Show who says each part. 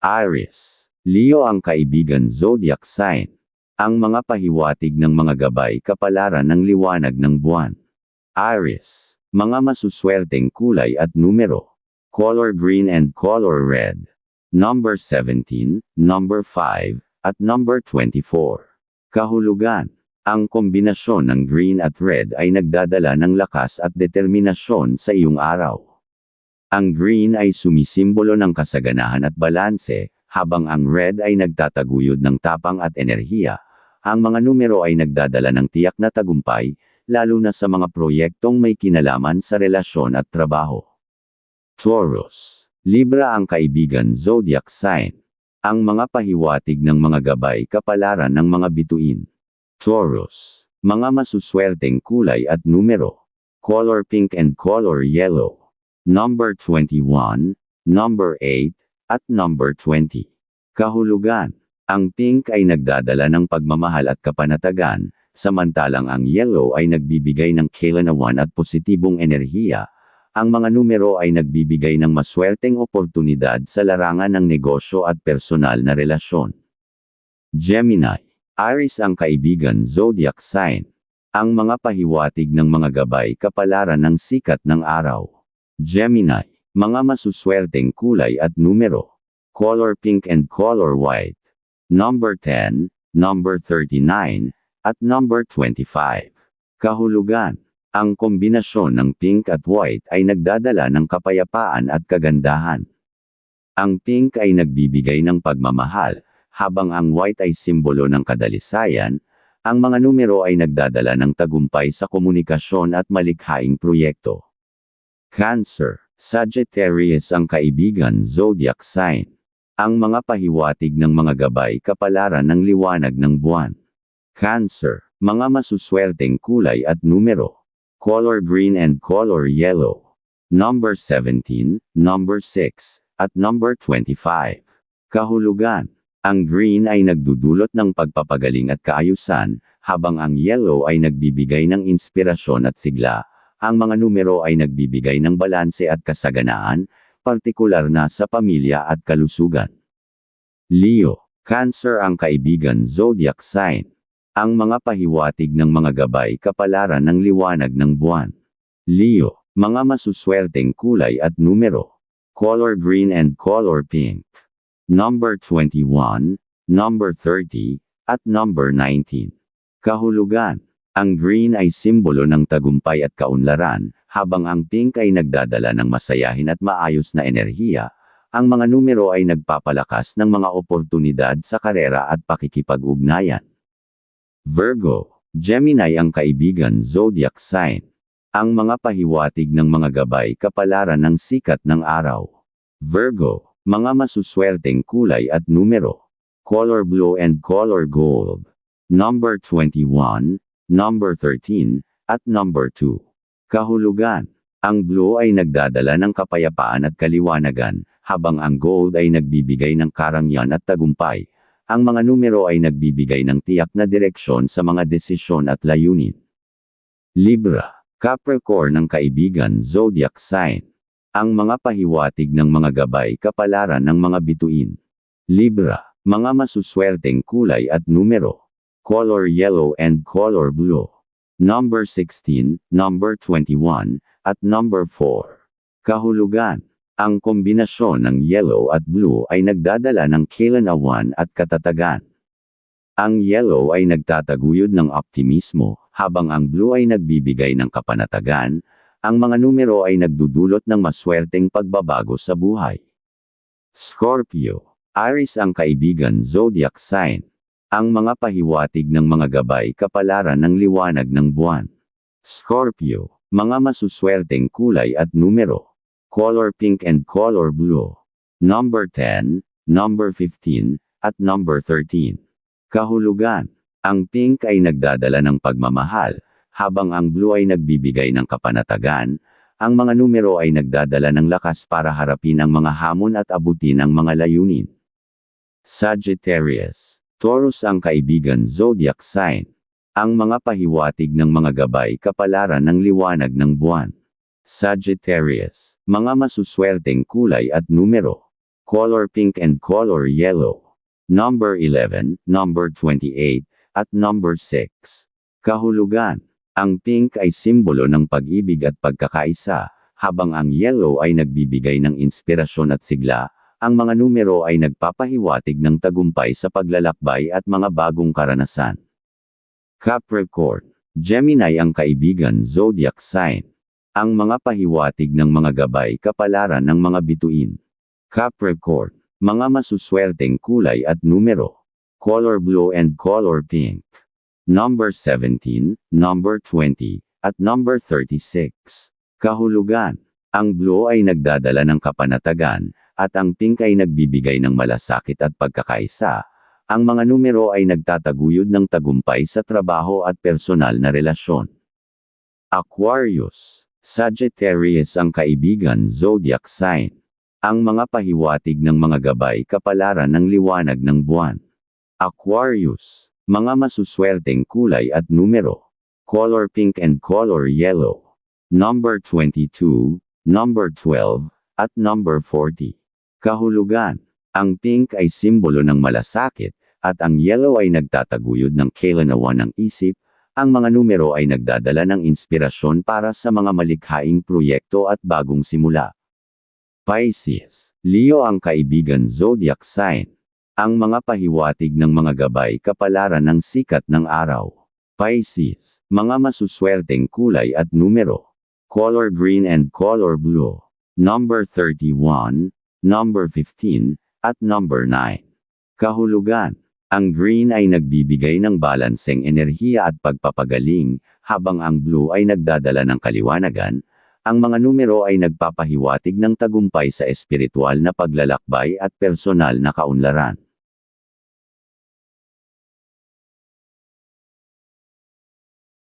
Speaker 1: Aries. Leo ang kaibigan zodiac sign. Ang mga pahiwatig ng mga gabay kapalaran ng liwanag ng buwan. Aries. Mga masuswerteng kulay at numero. Color green and color red. Number 17, number 5, at number 24. Kahulugan. Ang kombinasyon ng green at red ay nagdadala ng lakas at determinasyon sa iyong araw. Ang green ay sumisimbolo ng kasaganahan at balanse, habang ang red ay nagtataguyod ng tapang at enerhiya. Ang mga numero ay nagdadala ng tiyak na tagumpay, lalo na sa mga proyektong may kinalaman sa relasyon at trabaho. Taurus. Libra ang kaibigan zodiac sign. Ang mga pahiwatig ng mga gabay kapalaran ng mga bituin. Taurus. Mga masuswerteng kulay at numero. Color pink and color yellow number 21, number 8, at number 20. Kahulugan. Ang pink ay nagdadala ng pagmamahal at kapanatagan, samantalang ang yellow ay nagbibigay ng kailanawan at positibong enerhiya. Ang mga numero ay nagbibigay ng maswerteng oportunidad sa larangan ng negosyo at personal na relasyon. Gemini. Aries ang kaibigan zodiac sign. Ang mga pahiwatig ng mga gabay kapalaran ng sikat ng araw. Gemini, mga masuswerteng kulay at numero. Color pink and color white. Number 10, number 39, at number 25. Kahulugan. Ang kombinasyon ng pink at white ay nagdadala ng kapayapaan at kagandahan. Ang pink ay nagbibigay ng pagmamahal, habang ang white ay simbolo ng kadalisayan, ang mga numero ay nagdadala ng tagumpay sa komunikasyon at malikhaing proyekto. Cancer, Sagittarius ang kaibigan zodiac sign. Ang mga pahiwatig ng mga gabay kapalaran ng liwanag ng buwan. Cancer, mga masuswerteng kulay at numero. Color green and color yellow. Number 17, number 6, at number 25. Kahulugan. Ang green ay nagdudulot ng pagpapagaling at kaayusan, habang ang yellow ay nagbibigay ng inspirasyon at sigla, ang mga numero ay nagbibigay ng balanse at kasaganaan, partikular na sa pamilya at kalusugan. Leo, Cancer ang kaibigan zodiac sign. Ang mga pahiwatig ng mga gabay kapalaran ng liwanag ng buwan. Leo, mga masuswerteng kulay at numero. Color green and color pink. Number 21, number 30, at number 19. Kahulugan. Ang green ay simbolo ng tagumpay at kaunlaran, habang ang pink ay nagdadala ng masayahin at maayos na enerhiya. Ang mga numero ay nagpapalakas ng mga oportunidad sa karera at pakikipag-ugnayan. Virgo, Gemini ang kaibigan zodiac sign. Ang mga pahiwatig ng mga gabay kapalaran ng sikat ng araw. Virgo, mga masuswerteng kulay at numero. Color blue and color gold. Number 21, number 13, at number 2. Kahulugan. Ang blue ay nagdadala ng kapayapaan at kaliwanagan, habang ang gold ay nagbibigay ng karangyan at tagumpay. Ang mga numero ay nagbibigay ng tiyak na direksyon sa mga desisyon at layunin. Libra, Capricorn ng kaibigan zodiac sign. Ang mga pahiwatig ng mga gabay kapalaran ng mga bituin. Libra, mga masuswerteng kulay at numero color yellow and color blue. Number 16, number 21, at number 4. Kahulugan. Ang kombinasyon ng yellow at blue ay nagdadala ng kailanawan at katatagan. Ang yellow ay nagtataguyod ng optimismo, habang ang blue ay nagbibigay ng kapanatagan, ang mga numero ay nagdudulot ng maswerteng pagbabago sa buhay. Scorpio. Aries ang kaibigan zodiac sign. Ang mga pahiwatig ng mga gabay kapalaran ng liwanag ng buwan. Scorpio, mga masuswerteng kulay at numero. Color pink and color blue. Number 10, number 15, at number 13. Kahulugan. Ang pink ay nagdadala ng pagmamahal, habang ang blue ay nagbibigay ng kapanatagan, ang mga numero ay nagdadala ng lakas para harapin ang mga hamon at abutin ang mga layunin. Sagittarius Taurus ang kaibigan zodiac sign. Ang mga pahiwatig ng mga gabay kapalaran ng liwanag ng buwan. Sagittarius, mga masuswerteng kulay at numero. color pink and color yellow. Number 11, number 28, at number 6. Kahulugan. Ang pink ay simbolo ng pag-ibig at pagkakaisa, habang ang yellow ay nagbibigay ng inspirasyon at sigla, ang mga numero ay nagpapahiwatig ng tagumpay sa paglalakbay at mga bagong karanasan. Capricorn. Gemini ang kaibigan zodiac sign. Ang mga pahiwatig ng mga gabay kapalaran ng mga bituin. Capricorn. Mga masuswerteng kulay at numero. Color blue and color pink. Number 17, number 20, at number 36. Kahulugan. Ang blue ay nagdadala ng kapanatagan, at ang pink ay nagbibigay ng malasakit at pagkakaisa. Ang mga numero ay nagtataguyod ng tagumpay sa trabaho at personal na relasyon. Aquarius. Sagittarius ang kaibigan zodiac sign. Ang mga pahiwatig ng mga gabay kapalaran ng liwanag ng buwan. Aquarius. Mga masuswerteng kulay at numero. Color pink and color yellow. Number 22, number 12, at number 40. Kahulugan. Ang pink ay simbolo ng malasakit, at ang yellow ay nagtataguyod ng kailanawan ng isip, ang mga numero ay nagdadala ng inspirasyon para sa mga malikhaing proyekto at bagong simula. Pisces. Leo ang kaibigan zodiac sign. Ang mga pahiwatig ng mga gabay kapalaran ng sikat ng araw. Pisces. Mga masuswerteng kulay at numero. Color green and color blue. Number 31, number 15, at number 9. Kahulugan. Ang green ay nagbibigay ng balanseng enerhiya at pagpapagaling, habang ang blue ay nagdadala ng kaliwanagan. Ang mga numero ay nagpapahiwatig ng tagumpay sa espiritual na paglalakbay at personal na kaunlaran.